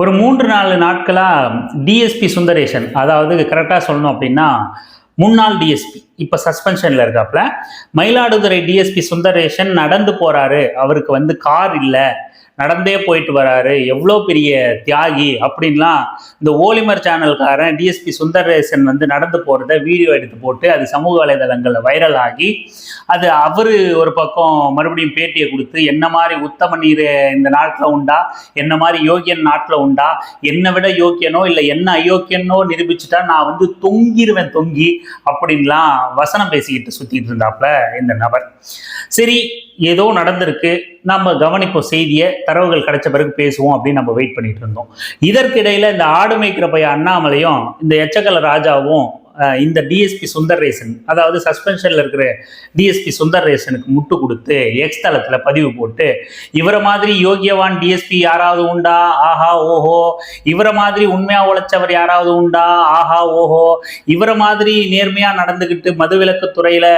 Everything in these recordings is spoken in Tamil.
ஒரு மூன்று நாலு நாட்களாக டிஎஸ்பி சுந்தரேஷன் அதாவது கரெக்டாக சொல்லணும் அப்படின்னா முன்னாள் டிஎஸ்பி இப்போ சஸ்பென்ஷனில் இருக்காப்புல. மயிலாடுதுறை டிஎஸ்பி சுந்தரேஷன் நடந்து போகிறாரு அவருக்கு வந்து கார் இல்லை. நடந்தே போயிட்டு வராரு. எவ்வளோ பெரிய தியாகி அப்படின்லாம் இந்த ஓலிமர் சேனல்காரன் டிஎஸ்பி சுந்தரேசன் வந்து நடந்து போகிறத வீடியோ எடுத்து போட்டு அது சமூக வலைதளங்களில் வைரல் ஆகி அது அவர் ஒரு பக்கம் மறுபடியும் பேட்டியை கொடுத்து என்ன மாதிரி உத்தம நீர் இந்த நாட்டில் உண்டா? என்ன மாதிரி யோகியன் நாட்டில் உண்டா? என்னை விட யோக்கியனோ இல்லை என்ன அயோக்கியனோ நிரூபிச்சுட்டா நான் வந்து தொங்கிடுவேன் தொங்கி அப்படின்லாம் வசனம் பேசிக்கிட்டு சுற்றிட்டு இருந்தாப்புல இந்த நபர். சரி ஏதோ நடந்திருக்கு. நம்ம கவனிப்போம் செய்தியை தரவுகள் கிடைச்ச பிறகு பேசுவோம் அப்படின்னு நம்ம வெயிட் பண்ணிட்டு இருந்தோம். இதற்கிடையில இந்த ஆடு மேய்க்கிற பையன் அண்ணாமலையும் இந்த எச்சக்கல ராஜாவும் இந்த டிஎஸ்பி சுந்தர்ரேசன் அதாவது சஸ்பென்ஷனில் இருக்கிற டிஎஸ்பி சுந்தர்ரேசனுக்கு முட்டு கொடுத்து எக்ஸ் தளத்தில் பதிவு போட்டு இவரை மாதிரி யோகியவான் டிஎஸ்பி யாராவது உண்டா? ஆஹா ஓஹோ. இவரை மாதிரி உண்மையாக உழைச்சவர் யாராவது உண்டா? ஆஹா ஓஹோ. இவரை மாதிரி நேர்மையாக நடந்துக்கிட்டு மதுவிலக்கு துறையில்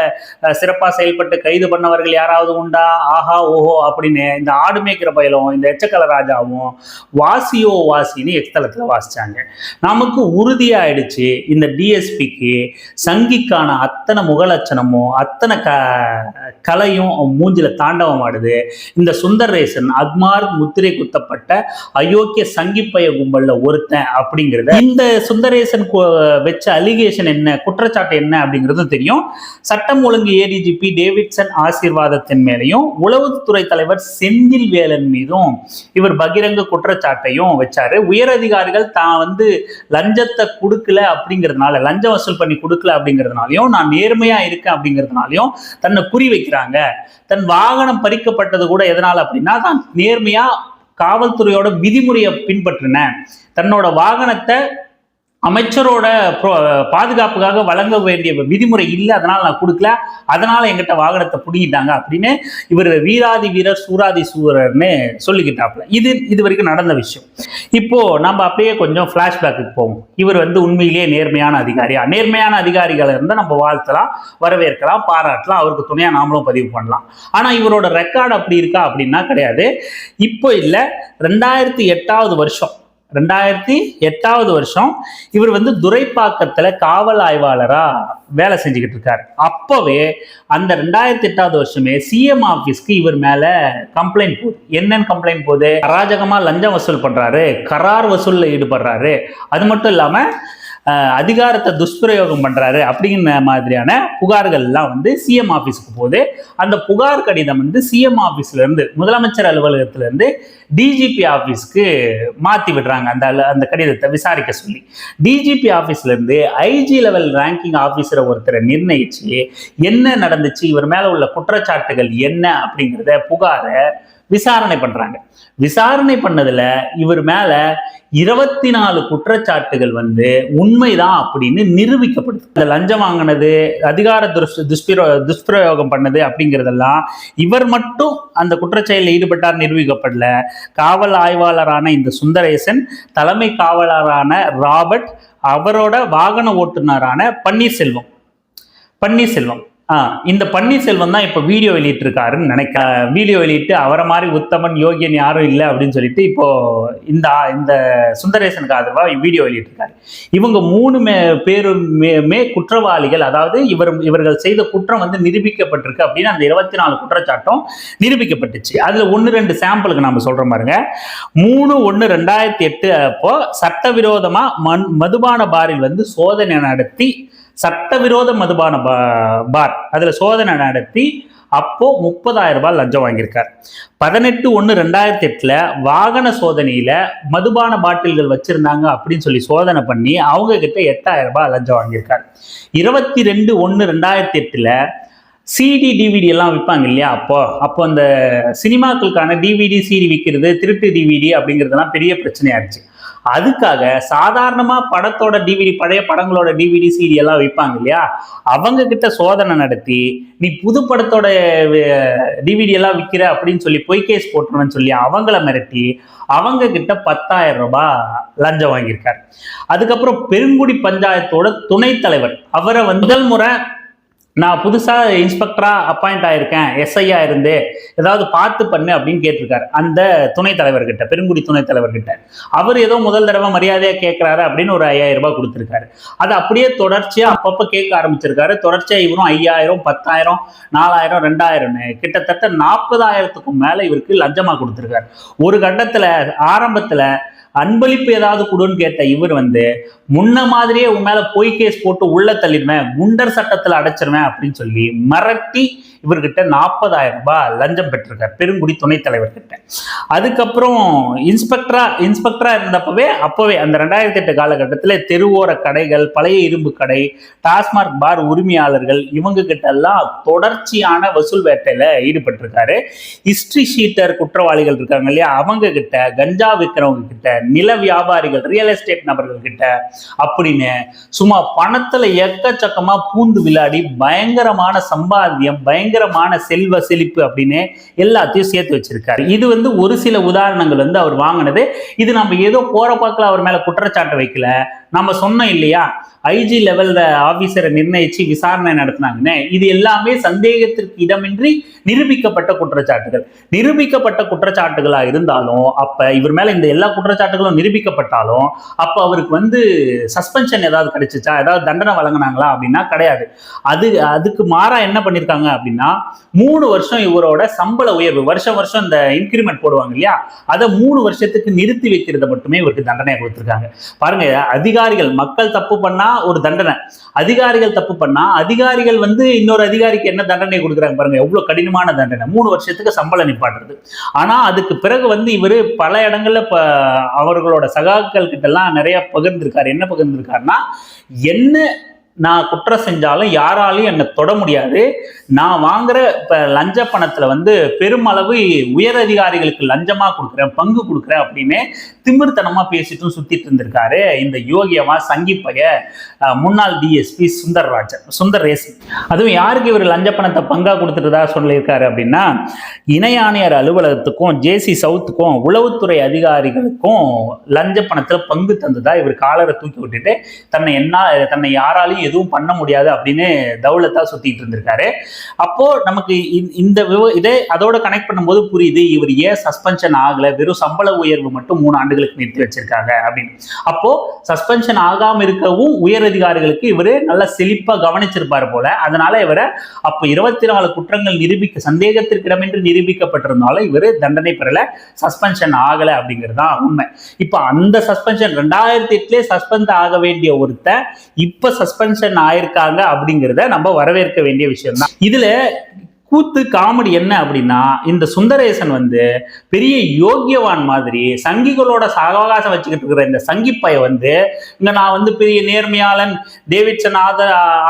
சிறப்பாக செயல்பட்டு கைது பண்ணவர்கள் யாராவது உண்டா? ஆஹா ஓஹோ அப்படின்னு இந்த ஆடு மேய்க்கிற பயலும் இந்த எச்சக்கல ராஜாவும் வாசியோ வாசின்னு எக்ஸ்தலத்தில் வாசித்தாங்க நமக்கு உறுதியாயிடுச்சு இந்த டிஎஸ்பி சங்கிக்கு சங்கிக்கான அத்தனை முகலட்சணமும் அத்தனை க கலையும் மூஞ்சில தாண்டவம் ஆடுது இந்த சுந்தரேசன் அக்மார் முத்திரை குத்தப்பட்ட அயோக்கிய சங்கிப்பய கும்பல்ல ஒருத்தன் அப்படிங்கிறத இந்த சுந்தரேசன் வச்ச அலிகேஷன் என்ன குற்றச்சாட்டு என்ன அப்படிங்கிறது தெரியும். சட்டம் ஒழுங்கு ஏடிஜிபி டேவிட்சன் ஆசீர்வாதத்தின் மேலையும் உளவுத்துறை தலைவர் செந்தில் வேலன் மீதும் இவர் பகிரங்க குற்றச்சாட்டையும் வச்சாரு. உயர் அதிகாரிகள் தான் வந்து லஞ்சத்தை கொடுக்கல அப்படிங்கிறதுனால லஞ்சம் வசூல் பண்ணி கொடுக்கல அப்படிங்கிறதுனாலையும் நான் நேர்மையா இருக்கேன் அப்படிங்கிறதுனாலையும் தன்னை குறி வைக்கிறாங்க. தன் வாகனம் பறிக்கப்பட்டது கூட எதனால அப்படின்னா தான் நேர்மையா காவல்துறையோட விதிமுறையை பின்பற்றின தன்னோட வாகனத்தை அமைச்சரோட பாதுகாப்புக்காக வழங்க வேண்டிய விதிமுறை இல்லை அதனால நான் கொடுக்கல. அதனால எங்கிட்ட வாகனத்தை பிடிங்கிட்டாங்க அப்படின்னு இவர் வீராதி வீரர் சூராதி சூரர்னு சொல்லிக்கிட்டாப்புல. இது இது வரைக்கும் நடந்த விஷயம். இப்போ நம்ம அப்படியே கொஞ்சம் ஃப்ளாஷ்பேக்கு போவோம். இவர் வந்து உண்மையிலேயே நேர்மையான அதிகாரியா? நேர்மையான அதிகாரிகளை இருந்தால் நம்ம வாழ்த்தலாம் வரவேற்கலாம் பாராட்டலாம் அவருக்கு துணையாக நாமளும் பதிவு பண்ணலாம். ஆனால் இவரோட ரெக்கார்டு அப்படி இருக்கா அப்படின்னா கிடையாது. இப்போ இல்லை ரெண்டாயிரத்தி எட்டாவது வருஷம். ரெண்டாயிரத்தி எட்டாவது வருஷம் இவர் வந்து துரைப்பாக்கத்தில் காவல் ஆய்வாளராக வேலை செஞ்சுக்கிட்டு இருக்காரு. அப்போவே அந்த ரெண்டாயிரத்தி எட்டாவது வருஷமே சிஎம் ஆஃபீஸ்க்கு இவர் மேலே கம்ப்ளைண்ட் போகுது. என்னென்னு கம்ப்ளைண்ட் போகுது? அராஜகமாக லஞ்சம் வசூல் பண்ணுறாரு கரார் வசூலில் ஈடுபடுறாரு. அது மட்டும் இல்லாமல் அதிகாரத்தை துஷ்பிரயோகம் பண்றாரு அப்படிங்கிற மாதிரியான புகார்கள் எல்லாம் வந்து சிஎம் ஆபீஸ்க்கு போகுது. அந்த புகார் கடிதம் வந்து சிஎம் ஆபீஸ்ல இருந்து முதலமைச்சர் அலுவலகத்துல இருந்து டிஜிபி ஆபீஸ்க்கு மாத்தி விடுறாங்க. அந்த அந்த கடிதத்தை விசாரிக்க சொல்லி. டிஜிபி ஆபீஸ்ல இருந்து ஐஜி லெவல் ரேங்கிங் ஆஃபீஸரை ஒருத்தரை நிர்ணயிச்சு என்ன நடந்துச்சு இவர் மேல உள்ள குற்றச்சாட்டுகள் என்ன அப்படிங்கிறத புகாரை விசாரணை பண்றாங்க. விசாரணை பண்ணதுல இவர் மேல இருபத்தி நாலு குற்றச்சாட்டுகள் வந்து உண்மைதான் அப்படின்னு நிரூபிக்கப்படுது. இந்த லஞ்சம் வாங்கினது அதிகார துஷ் துஷ்பிரோ துஷ்பிரயோகம் பண்ணது அப்படிங்கிறதெல்லாம் இவர் மட்டும் அந்த குற்றச்செயலில் ஈடுபட்டார் நிரூபிக்கப்படல. காவல் ஆய்வாளரான இந்த சுந்தரேசன் தலைமை காவலரான ராபர்ட் அவரோட வாகன ஓட்டுநரான பன்னீர்செல்வம். பன்னீர்செல்வம். இந்த பன்னீர்செல்வம் தான் இப்போ வீடியோ வெளியிட்டிருக்காருன்னு நினைக்க வீடியோ வெளியிட்டு அவரை மாதிரி உத்தமன் யோகியன் யாரும் இல்லை அப்படின்னு சொல்லிட்டு இப்போ இந்த இந்த சுந்தரேசனுக்கு ஆதரவாக வீடியோ வெளியிட்டிருக்காரு. இவங்க மூணு மே பேருமே மே குற்றவாளிகள் அதாவது இவர் இவர்கள் செய்த குற்றம் வந்து நிரூபிக்கப்பட்டிருக்கு அப்படின்னு அந்த இருபத்தி நாலு குற்றச்சாட்டும் நிரூபிக்கப்பட்டுச்சு. அதுல ஒன்று ரெண்டு சாம்பிளுக்கு நம்ம சொல்றோம் பாருங்க. மூணு ஒன்று ரெண்டாயிரத்தி எட்டு அப்போ சட்டவிரோதமா மண் மதுபான பாரில் வந்து சோதனை நடத்தி சட்டவிரோத மதுபான பா- பார் அதில் சோதனை நடத்தி அப்போ முப்பதாயிரம் ரூபாய் லஞ்சம் வாங்கியிருக்கார். பதினெட்டு ஒன்று ரெண்டாயிரத்தி எட்டில் வாகன சோதனையில் மதுபான பாட்டில்கள் வச்சிருந்தாங்க அப்படின்னு சொல்லி சோதனை பண்ணி அவங்க கிட்ட எட்டாயிரம் ரூபாய் லஞ்சம் வாங்கியிருக்கார். இருபத்தி ரெண்டு ஒன்று ரெண்டாயிரத்தி எட்டில் சிடி டிவிடி எல்லாம் விற்பாங்க இல்லையா அப்போ? அப்போ அந்த சினிமாக்களுக்கான டிவிடி சீடி விற்கிறது திருட்டு டிவிடி அப்படிங்கிறதுலாம் பெரிய பிரச்சனையாக இருந்துச்சு அதுக்காக சாதாரணமாக படத்தோட டிவிடி பழைய படங்களோட டிவிடி சீரியல்லாம் வைப்பாங்க விற்பாங்க இல்லையா? அவங்க கிட்ட சோதனை நடத்தி நீ புது படத்தோட டிவிடி எல்லாம் விற்கிற அப்படின்னு சொல்லி பொய் கேஸ் போட்டுருவேன்னு சொல்லி அவங்கள மிரட்டி அவங்க கிட்ட பத்தாயிரம் ரூபாய் லஞ்சம் வாங்கியிருக்காரு. அதுக்கப்புறம் பெருங்குடி பஞ்சாயத்தோட துணைத் தலைவர் அவரை வந்து முதல் முறை நான் புதுசாக இன்ஸ்பெக்டராக அப்பாயிண்ட் ஆயிருக்கேன் எஸ்ஐயா இருந்து. ஏதாவது பார்த்து பண்ணு அப்படின்னு கேட்டிருக்காரு. அந்த துணைத் தலைவர்கிட்ட பெருங்குடி துணைத் தலைவர்கிட்ட. அவர் ஏதோ முதல் தடவை மரியாதையாக கேட்குறாரு அப்படின்னு ஒரு ஐயாயிரம் ரூபாய் கொடுத்துருக்காரு. அது அப்படியே தொடர்ச்சியாக அப்பப்போ கேட்க ஆரம்பிச்சிருக்காரு. தொடர்ச்சியாக இவரும் ஐயாயிரம் பத்தாயிரம் நாலாயிரம் ரெண்டாயிரம்னு கிட்டத்தட்ட நாற்பதாயிரத்துக்கும் மேலே இவருக்கு லஞ்சமாக கொடுத்துருக்காரு. ஒரு கட்டத்தில் ஆரம்பத்தில் அன்பளிப்பு ஏதாவது கொடுன்னு கேட்ட இவர் வந்து முன்ன மாதிரியே உன் மேல பொய் கேஸ் போட்டு உள்ள தள்ளிடுவேன் குண்டர் சட்டத்துல அடைச்சிருவேன் அப்படின்னு சொல்லி மிரட்டி இவர்கிட்ட நாற்பதாயிரம் ரூபாய் லஞ்சம் பெற்றிருக்கார் பெருங்குடி துணைத் தலைவர்கிட்ட. அதுக்கப்புறம் இன்ஸ்பெக்டரா இன்ஸ்பெக்டரா இருந்தப்பவே அப்பவே அந்த ரெண்டாயிரத்தி எட்டு காலகட்டத்தில் தெருவோர கடைகள் பழைய இரும்பு கடை டாஸ்மார்க் பார் உரிமையாளர்கள் இவங்க கிட்ட எல்லாம் தொடர்ச்சியான வசூல் வேட்டையில ஈடுபட்டிருக்காரு. ஹிஸ்டரி ஷீட்டர் குற்றவாளிகள் இருக்காங்க இல்லையா அவங்க கிட்ட கஞ்சா விற்கிறவங்க கிட்ட நில வியாபாரிகள் ரியல் எஸ்டேட் நபர்கள் கிட்ட அப்படின்னு சும்மா பணத்துல எக்கச்சக்கமா பூந்து விளையாடி பயங்கரமான சம்பாத்தியம் பயங்கரமான செல்வ செழிப்பு அப்படின்னு எல்லாத்தையும் சேர்த்து வச்சிருக்காரு. இது வந்து ஒரு சில உதாரணங்கள் வந்து அவர் வாங்கினது. இது நம்ம ஏதோ போற பார்க்கல அவர் மேல குற்றச்சாட்டு வைக்கல. நம்ம சொன்னோம் இல்லையா? ஐஜி லெவல்ல ஆபீசரை நிர்ணயிச்சு விசாரணை நடத்தினாங்கன்னு. இது எல்லாமே சந்தேகத்திற்கு இடமின்றி நிரூபிக்கப்பட்ட குற்றச்சாட்டுகள். நிரூபிக்கப்பட்ட குற்றச்சாட்டுகளா இருந்தாலும் அப்ப இவர் மேல இந்த எல்லா குற்றச்சாட்டுகளும் நிரூபிக்கப்பட்டாலும் அப்ப அவருக்கு வந்து சஸ்பென்ஷன் ஏதாவது கிடைச்சிச்சா? ஏதாவது தண்டனை வழங்கினாங்களா அப்படின்னா கிடையாது. அது அதுக்கு மாறா என்ன பண்ணிருக்காங்க அப்படின்னா மூணு வருஷம் இவரோட சம்பள உயர்வு வருஷம் வருஷம் இந்த இன்கிரிமெண்ட் போடுவாங்க இல்லையா? அதை மூணு வருஷத்துக்கு நிறுத்தி வைக்கிறத மட்டுமே இவருக்கு தண்டனை கொடுத்திருக்காங்க. பாருங்க அதிக அதிகாரிகள் மக்கள் தப்பு பண்ணா ஒரு தண்டனை. அதிகாரிகள் தப்பு பண்ணா அதிகாரிகள் வந்து இன்னொரு அதிகாரிக்கு என்ன தண்டனை கொடுக்குறாங்க பாருங்க எவ்வளவு கடினமான தண்டனை. மூணு வருஷத்துக்கு சம்பளம் நிப்பாட்டுறது. ஆனா அதுக்கு பிறகு வந்து இவர் பல இடங்கள்ல இப்ப அவர்களோட சகாக்கள் கிட்ட எல்லாம் நிறைய பகிர்ந்திருக்காரு. என்ன பகிர்ந்திருக்காருன்னா என்ன நான் குற்றம் செஞ்சாலும் யாராலையும் என்னை தொட முடியாது. நான் வாங்குற இப்போ லஞ்ச பணத்தில் வந்து பெருமளவு உயர் அதிகாரிகளுக்கு லஞ்சமாக கொடுக்குறேன் பங்கு கொடுக்குறேன் அப்படின்னு திமிர்த்தனமாக பேசிட்டும் சுற்றிட்டு இருந்திருக்காரு இந்த யோகியமா சங்கி பைய முன்னாள் டிஎஸ்பி சுந்தரராஜன் சுந்தர் ரேசி அதுவும் யாருக்கு இவர் லஞ்ச பணத்தை பங்கா கொடுத்துட்டதா சொல்லியிருக்காரு அப்படின்னா இணை ஆணையர் அலுவலகத்துக்கும் ஜேசி சவுத்துக்கும் உளவுத்துறை அதிகாரிகளுக்கும் லஞ்ச பணத்தில் பங்கு தந்ததா இவர் காலரை தூக்கி விட்டுட்டு தன்னை என்ன தன்னை யாராலையும் எதுவும் பண்ண முடியாது அப்படின்னு தௌலத்தா சுத்திட்டு இருந்திருக்காரு. அப்போ நமக்கு இந்த- இந்த இதே அதோட கனெக்ட் பண்ணும்போது புரியுது இவர் ஏன் சஸ்பென்ஷன் ஆகல வெறும் சம்பள உயர்வு மட்டும் மூணு ஆண்டுகளுக்கு நிறுத்தி வச்சிருக்காங்க அப்படின்னு. அப்போ சஸ்பென்ஷன் ஆகாம இருக்கவும் உயர் அதிகாரிகளுக்கு இவர் நல்லா செழிப்பா கவனிச்சிருப்பாரு போல. அதனால இவரை அப்ப இருபத்தி நாலு குற்றங்கள் நிரூபிக்க சந்தேகத்திற்கிடமின்றி நிரூபிக்கப்பட்டிருந்தாலும் இவர் தண்டனை பெறல சஸ்பென்ஷன் ஆகல அப்படிங்கிறது தான் உண்மை. இப்ப அந்த சஸ்பென்ஷன் ரெண்டாயிரத்தி எட்டுலேயே சஸ்பெண்ட் ஆக வேண்டிய ஒருத்தர் இப்ப சஸ்பென்ஷன் ஆயிருக்காங்க அப்படிங்கிறத நம்ம வரவேற்க வேண்டிய விஷயம் தான் இதுல கூத்து காமெடி என்ன அப்படின்னா இந்த சுந்தரேசன் வந்து பெரிய யோக்கியவான் மாதிரி சங்கிகளோட சகவாசம் வச்சுக்கிட்டு இருக்கிற இந்த சங்கிப்பைய வந்து இங்க நான் வந்து பெரிய நேர்மையாளன் டேவிட்சன் ஆத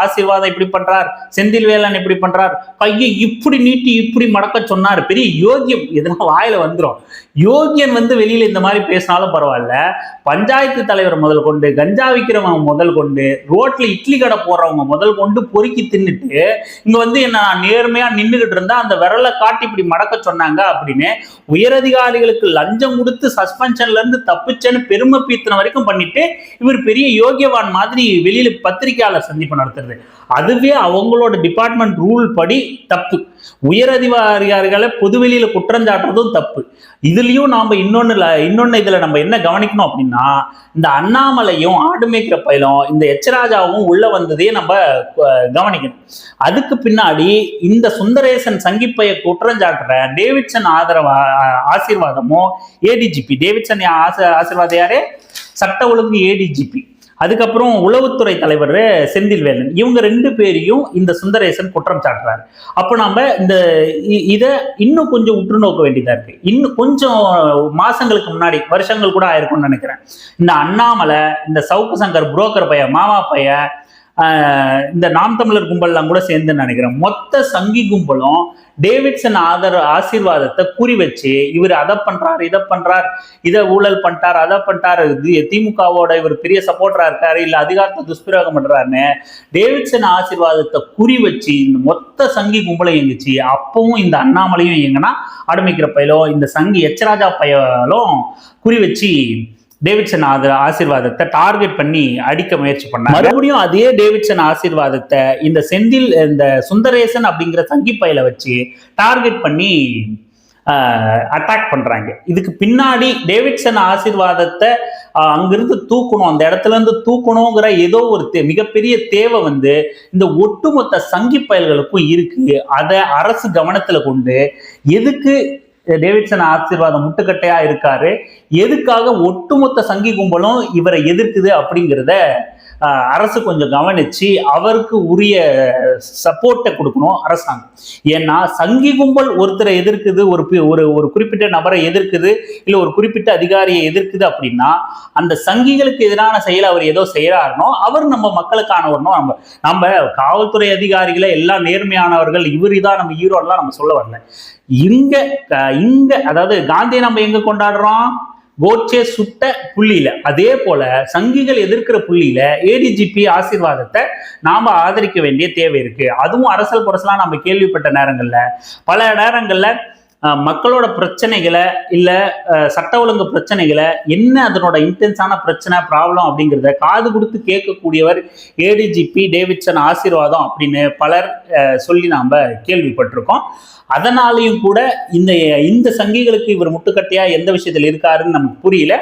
ஆசீர்வாதம் இப்படி பண்றார் செந்தில் வேலன் இப்படி பண்றார் கையை இப்படி நீட்டி இப்படி மடக்க சொன்னார் பெரிய யோகியம் எதுனா வாயில வந்துரும். யோகியன் வந்து வெளியில இந்த மாதிரி பேசினாலும் பரவாயில்ல. பஞ்சாயத்து தலைவர் முதல் கொண்டு கஞ்சா விற்கிறவங்க முதல் கொண்டு ரோட்ல இட்லி கடை போடுறவங்க முதல் கொண்டு பொறுக்கி தின்னுட்டு இங்க வந்து என்ன நான் நேர்மையா நின்றுகிட்டு இருந்தா அந்த விரலை காட்டி இப்படி மடக்க சொன்னாங்க அப்படின்னு உயரதிகாரிகளுக்கு லஞ்சம் கொடுத்து சஸ்பென்ஷன்ல இருந்து தப்பிச்சேன்னு பெருமை பீத்தன வரைக்கும் பண்ணிட்டு இவர் பெரிய யோகியவான் மாதிரி வெளியில பத்திரிகையாளர் சந்திப்பு நடத்துறது. அதுவே அவங்களோட டிபார்ட்மெண்ட் ரூல் படி தப்பு. உயர் அதிகாரிகளை பொதுவெளியில குற்றம் சாட்டுறதும் தப்பு. இதுலயும் நாம இன்னொன்னு இன்னொன்னு இதுல நம்ம என்ன கவனிக்கணும் அப்படின்னா இந்த அண்ணாமலையும் ஆடு மேய்க்கிற பயிலும் இந்த எச்சராஜாவும் உள்ள வந்ததையே நம்ம கவனிக்கணும். அதுக்கு பின்னாடி இந்த சுந்தரேசன் சங்கிப்பைய குற்றஞ்சாட்டுற டேவிட்சன் ஆதரவா ஆசீர்வாதமும் ஏடிஜிபி டேவிட்சன் யா- ஆச- ஆசீர்வாதம் சட்ட ஒழுங்கு ஏடிஜிபி அதுக்கப்புறம் உளவுத்துறை தலைவர் செந்தில் வேலன் இவங்க ரெண்டு பேரையும் இந்த சுந்தரேசன் குற்றம் சாட்டுறாரு. அப்போ நாம இந்த இ- இன்னும் கொஞ்சம் உற்று நோக்க வேண்டியதா இருக்கு. இன்னும் கொஞ்சம் மாசங்களுக்கு முன்னாடி வருஷங்கள் கூட ஆயிருக்கும்னு நினைக்கிறேன். இந்த அண்ணாமலை இந்த சவுக்கு சங்கர் புரோக்கர் பையன் மாமா பையன் இந்த நாம் தமிழர் கும்பல்லாம் கூட சேர்ந்து நினைக்கிறேன். மொத்த சங்கி கும்பலும் டேவிட்சன் ஆதர ஆசீர்வாதத்தை குறி வச்சு இவர் அதை பண்றார் இதை பண்றார் இதை ஊழல் பண்ணிட்டார் அதை பண்ணிட்டார். இது திமுகவோட இவர் பெரிய சப்போர்ட்டரா இருக்காரு இல்லை அதிகாரத்தை துஷ்பிரயோகம் பண்றாருன்னு டேவிட்சன் ஆசீர்வாதத்தை குறி வச்சு இந்த மொத்த சங்கி கும்பலை இயங்குச்சு. அப்பவும் இந்த அண்ணாமலையும் இயங்கினா ஆடமிக்கிற பயலும் இந்த சங்கி எச்சராஜா பயலும் குறி வச்சு டேவிட்சன் ஆசீர்வாதத்தை டார்கெட் பண்ணி அடிக்க முயற்சி பண்ணாங்க மறுபடியும் அதே டேவிட்சன் ஆசீர்வாதத்தை இந்த செந்தில் இந்த சுந்தரேசன் அப்படிங்கிற சங்கி பையில வச்சு டார்கெட் பண்ணி அட்டாக் பண்றாங்க. இதுக்கு பின்னாடி டேவிட்சன் ஆசீர்வாதத்தை அங்கிருந்து தூக்கணும். அந்த இடத்துல இருந்து தூக்கணுங்கிற ஏதோ ஒரு தே- மிகப்பெரிய தேவை வந்து இந்த ஒட்டுமொத்த சங்கி பயல்களுக்கும் இருக்கு. அதை அரசு கவனத்துல கொண்டு எதுக்கு டேவிட்சன் ஆசீர்வாதம் முட்டுக்கட்டையா இருக்காரு. எதுக்காக ஒட்டுமொத்த சங்கி கும்பலும் இவரை எதிர்க்குது அப்படிங்கிறத அரசு கொஞ்சம் கவனிச்சு அவருக்கு உரிய சப்போர்ட்டை கொடுக்கணும் அரசாங்கம். ஏன்னா சங்கி கும்பல் ஒருத்தரை எதிர்க்குது ஒரு ஒரு ஒரு குறிப்பிட்ட நபரை எதிர்க்குது இல்லை ஒரு குறிப்பிட்ட அதிகாரியை எதிர்க்குது அப்படின்னா அந்த சங்கிகளுக்கு எதிரான செயலை அவர் ஏதோ செய்கிறாருனோ அவர் நம்ம மக்களுக்கானவர்னோ நம்ம நம்ம காவல்துறை அதிகாரிகளை எல்லாம் நேர்மையானவர்கள் இவர் தான் நம்ம ஹீரோலாம் நம்ம சொல்ல வரல. இங்க இங்க அதாவது காந்தியை நம்ம எங்க கொண்டாடுறோம்? கோட்சே சுட்ட புள்ளியில. அதே போல சங்கிகள் எதிர்க்கிற புள்ளியில ஏடிஜிபி ஆசீர்வாதத்தை நாம ஆதரிக்க வேண்டிய தேவை இருக்கு. அதுவும் அரசல் புரசலாம் நம்ம கேள்விப்பட்ட நேரங்கள்ல. பல நேரங்கள்ல மக்களோட பிரச்சனைகளை இல்லை சட்ட ஒழுங்கு பிரச்சனைகளை என்ன அதனோட இன்டென்ஸான பிரச்சனை ப்ராப்ளம் அப்படிங்கிறத காது கொடுத்து கேட்கக்கூடியவர் ஏடிஜிபி டேவிட்சன் ஆசீர்வாதம் அப்படின்னு பலர் சொல்லி நாம் கேள்விப்பட்டிருக்கோம். அதனாலையும் கூட இந்த இந்த சங்கிகளுக்கு இவர் முட்டுக்கட்டையா எந்த விஷயத்தில் இருக்காருன்னு நமக்கு புரியல.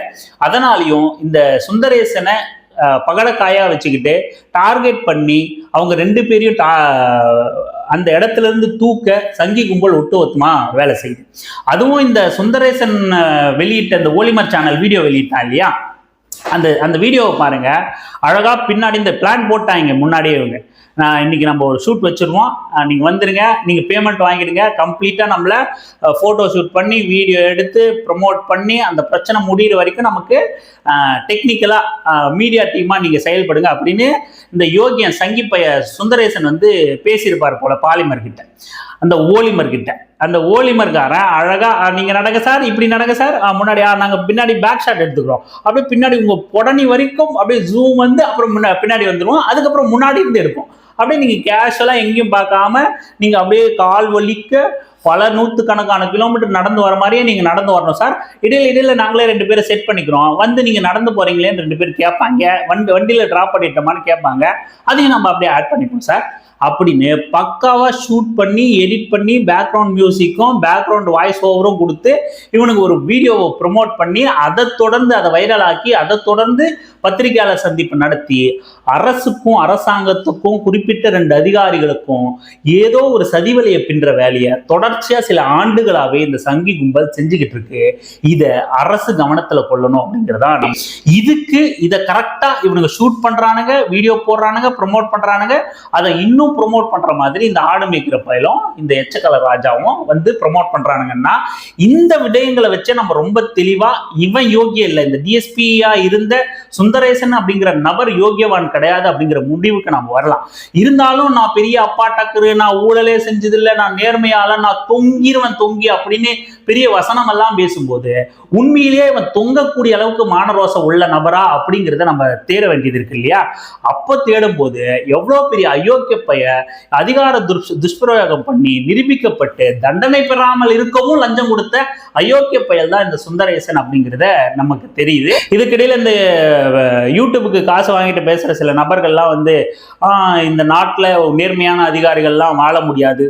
அதனாலையும் இந்த சுந்தரேசனை பகடக்காயாக வச்சுக்கிட்டு டார்கெட் பண்ணி அவங்க ரெண்டு பேரையும் டா- அந்த இடத்துல இருந்து தூக்க சங்கி கும்பல் ஒட்டுமொத்தமாக வேலை செய்யுது. அதுவும் இந்த சுந்தரேசன் வெளியிட்ட அந்த ஓலிமர் சேனல் வீடியோ வெளியிட்டான் இல்லையா? அந்த அந்த வீடியோவை பாருங்கள் அழகாக பின்னாடி இந்த பிளான் போட்டாங்க முன்னாடியே இவங்க. நான் இன்னைக்கு நம்ம ஒரு ஷூட் வச்சுருவோம். நீங்கள் வந்துடுங்க நீங்கள் பேமெண்ட் வாங்கிடுங்க. கம்ப்ளீட்டாக நம்மள ஃபோட்டோ ஷூட் பண்ணி வீடியோ எடுத்து ப்ரமோட் பண்ணி அந்த பிரச்சனை முடியிற வரைக்கும் நமக்கு டெக்னிக்கலாக மீடியா டீமாக நீங்கள் செயல்படுங்க அப்படின்னு இந்த யோகியன் சங்கிப்பைய சுந்தரேசன் வந்து பேசியிருப்பார் போல பாலிமர்கிட்ட அந்த ஓலிமர்கிட்ட அந்த ஓலிமர்காரன் அழகா நீங்கள் நீங்க நடங்க சார் இப்படி நடங்க சார் முன்னாடி நாங்கள் நாங்க பின்னாடி பேக் ஷாட் எடுத்துக்கிறோம். அப்படியே பின்னாடி உங்க புடனி வரைக்கும் அப்படியே ஜூம் வந்து அப்புறம் முன்னா பின்னாடி வந்துடுவோம் அதுக்கப்புறம் முன்னாடி இருந்து எடுப்போம். அப்படியே நீங்கள் கேஷுவலாக எங்கேயும் பார்க்காம நீங்கள் அப்படியே கால் வலிக்க பல நூற்றுக்கணக்கான கிலோமீட்டர் நடந்து வர மாதிரியே நீங்கள் நடந்து வரணும் சார். இடையில இடையில நாங்களே ரெண்டு பேரை செட் பண்ணிக்கிறோம். வந்து நீங்கள் நடந்து போகிறீங்களேன்னு ரெண்டு பேர் கேட்பாங்க. வண்டி வண்டியில் ட்ராப் பண்ணிட்டோமான்னு கேட்பாங்க. அதையும் நம்ம அப்படியே ஆட் பண்ணிப்போம் சார். அப்படின்னு பக்காவா ஷூட் பண்ணி எடிட் பண்ணி பேக்ரவுண்ட் மியூசிக்கும் பேக்ரவுண்ட் வாய்ஸ் ஓவரும் கொடுத்து இவனுக்கு ஒரு வீடியோவை ப்ரொமோட் பண்ணி அதை தொடர்ந்து அதை வைரல் ஆக்கி அதை தொடர்ந்து பத்திரிகையாளர் சந்திப்பு நடத்தி அரசுக்கும் அரசாங்கத்துக்கும் குறிப்பிட்ட ரெண்டு அதிகாரிகளுக்கும் ஏதோ ஒரு சதிவலையை பின்ற வேலையை தொடர்ச்சியா சில ஆண்டுகளாகவே இந்த சங்கி கும்பல் செஞ்சுக்கிட்டு இருக்கு. இதை அரசு கவனத்துல கொள்ளணும் அப்படிங்கிறதா இதுக்கு இதை கரெக்டா இவனுங்க ஷூட் பண்றானுங்க வீடியோ போடுறானுங்க ப்ரொமோட் பண்றானுங்க அதை இன்னும் ப்ரொமோட் பண்ற மாதிரி இந்த ஆடு மேய்க்கிற பயலும் இந்த எச்சக்கல ராஜாவும் வந்து ப்ரொமோட் பண்றானுங்கன்னா இந்த விடயங்களை வச்சு நம்ம ரொம்ப தெளிவா இவன் யோகிய இல்லை இந்த டிஎஸ்பியா இருந்த சுந்தரேசன் அப்படிங்கிற நபர் யோகியவான் கிடையாது அப்படிங்கிற முடிவுக்கு நம்ம வரலாம். இருந்தாலும் நான் பெரிய அப்பா டக்கரு நான் ஊழலே செஞ்சதில்லை நான் நேர்மையால நான் தொங்கிருவன் தொங்கி அப்படின்னு பெரிய வசனம் எல்லாம் பேசும்போது உண்மையிலேயே இவன் தொங்கக்கூடிய அளவுக்கு மானரோசம் உள்ள நபரா அப்படிங்கிறத நம்ம தேட வேண்டியது இருக்கு இல்லையா? அப்போ தேடும் போது எவ்வளோ பெரிய அயோக்கிய பைய அதிகார துஷ் துஷ்பிரயோகம் பண்ணி நிரூபிக்கப்பட்டு தண்டனை பெறாமல் இருக்கவும் லஞ்சம் கொடுத்த அயோக்கிய பயல் தான் இந்த சுந்தரேசன் அப்படிங்கிறத நமக்கு தெரியுது. இதுக்கிடையில் இந்த யூடியூபுக்கு காசு வாங்கிட்டு பேசுற சில நபர்கள்லாம் வந்து இந்த நாட்டில் நேர்மையான அதிகாரிகள்லாம் வாழ முடியாது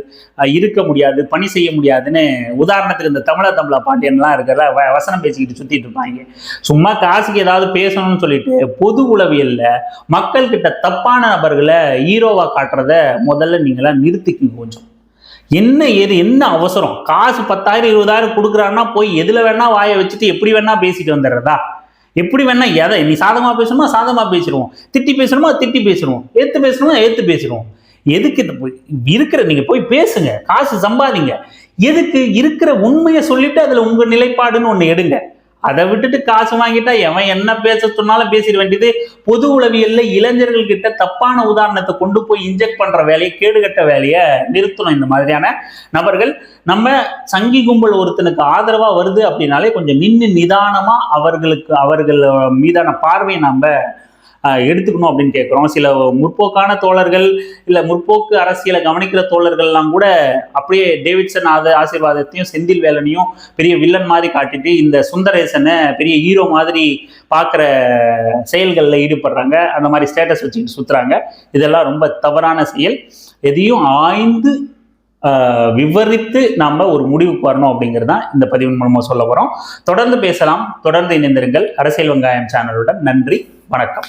இருக்க முடியாது பணி செய்ய முடியாதுன்னு உதாரணத்துக்கு இந்த தமிழ தமிழ பாண்டியன்லாம் இருக்கிற வ- வசனம் பேசிக்கிட்டு சுத்திட்டு இருப்பாங்க. சும்மா காசுக்கு ஏதாவது பேசணும்னு சொல்லிட்டு பொது உளவியல்ல மக்கள் கிட்ட தப்பான நபர்களை ஹீரோவா காட்டுறத முதல்ல நீங்களாம் நிறுத்திக்குங்க கொஞ்சம். என்ன ஏது என்ன அவசரம்? காசு பத்தாயிரம் இருபதாயிரம் கொடுக்குறான்னா போய் எதில் வேணால் வாயை வச்சுட்டு எப்படி வேணால் பேசிட்டு வந்துடுறதா? எப்படி வேணால் எதை நீ சாதமாக பேசணுமா? சாதமாக பேசிடுவோம். திட்டி பேசணுமா? திட்டி பேசிடுவோம். எடுத்து பேசணுமா? எடுத்து பேசிடுவோம். எதுக்கு இந்த போய் இருக்கிற நீங்கள் போய் பேசுங்க. காசு சம்பாதிங்க. எதுக்கு? இருக்கிற உண்மையை சொல்லிட்டு அதில் உங்கள் நிலைப்பாடுன்னு ஒன்று எடுங்க. அதை விட்டுட்டு காசு வாங்கிட்டா எவன் என்ன பேச சொன்னாலும் பேசிட வேண்டியது பொது உளவியல்ல இளைஞர்கள் கிட்ட தப்பான உதாரணத்தை கொண்டு போய் இன்ஜெக்ட் பண்ற வேலையை கேடுகட்ட வேலையை நிறுத்தணும் இந்த மாதிரியான நபர்கள். நம்ம சங்கி கும்பல் ஒருத்தனுக்கு ஆதரவா வருது அப்படின்னாலே கொஞ்சம் நின்று நிதானமா அவர்களுக்கு அவர்கள் மீதான பார்வையை நம்ம எடுத்துக்கணும் அப்படின்னு கேட்குறோம் சில முற்போக்கான தோழர்கள் இல்லை முற்போக்கு அரசியலை கவனிக்கிற தோழர்கள்லாம் கூட அப்படியே டேவிட்சன் ஆத ஆசீர்வாதத்தையும் செந்தில் வேலனையும் பெரிய வில்லன் மாதிரி காட்டிட்டு இந்த சுந்தரேசனை பெரிய ஹீரோ மாதிரி பார்க்குற செயல்களில் ஈடுபடுறாங்க. அந்த மாதிரி ஸ்டேட்டஸ் வச்சுக்கிட்டு சுற்றுறாங்க இதெல்லாம் ரொம்ப தவறான செயல். எதையும் ஆய்ந்து விவரித்து நாம் ஒரு முடிவுக்கு வரணும் அப்படிங்கிறது தான் இந்த பதிவின் மூலமாக சொல்ல வரோம் தொடர்ந்து பேசலாம். தொடர்ந்து இணைந்திருங்கள். அரசியல் வெங்காயம் சேனலுடன் நன்றி. வணக்கம்.